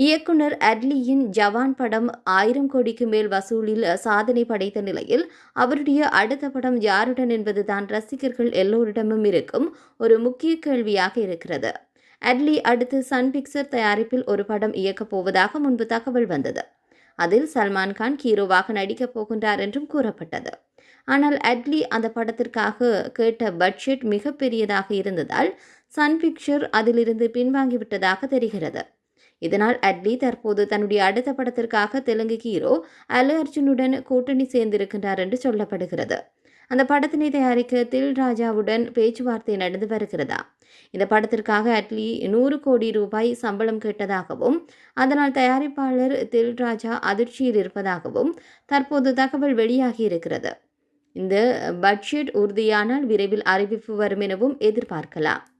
இயக்குனர் அட்லியின் ஜவான் படம் ஆயிரம் கோடிக்கு மேல் வசூலில் சாதனை படைத்த நிலையில் அவருடைய அடுத்த படம் யாருடன் என்பதுதான் ரசிகர்கள் எல்லோரிடமும் இருக்கும் ஒரு முக்கிய கேள்வியாக இருக்கிறது. அட்லி அடுத்து சன் பிக்சர் தயாரிப்பில் ஒரு படம் இயக்கப் போவதாக முன்பு தகவல் வந்தது. அதில் சல்மான் கான் ஹீரோவாக நடிக்கப் போகின்றார் என்றும் கூறப்பட்டது. ஆனால் அட்லி அந்த படத்திற்காக கேட்ட பட்ஜெட் மிகப்பெரியதாக இருந்ததால் சன் பிக்சர் அதிலிருந்து பின்வாங்கிவிட்டதாக தெரிகிறது. இதனால் அட்லி தற்போது தன்னுடைய அடுத்த படத்திற்காக தெலுங்கு ஹீரோ அல்லு அர்ஜுனுடன் கூட்டணி சேர்ந்திருக்கின்றார் என்று சொல்லப்படுகிறது. அந்த படத்தினை தயாரிக்க தில் ராஜாவுடன் பேச்சுவார்த்தை நடந்து வருகிறதா? இந்த படத்திற்காக அட்லி நூறு கோடி ரூபாய் சம்பளம் கேட்டதாகவும் அதனால் தயாரிப்பாளர் தில் ராஜா அதிர்ச்சியில் இருப்பதாகவும் தற்போது தகவல் வெளியாகி இருக்கிறது. இந்த பட்ஜெட் உறுதியானால் விரைவில் அறிவிப்பு வரும் எனவும் எதிர்பார்க்கலாம்.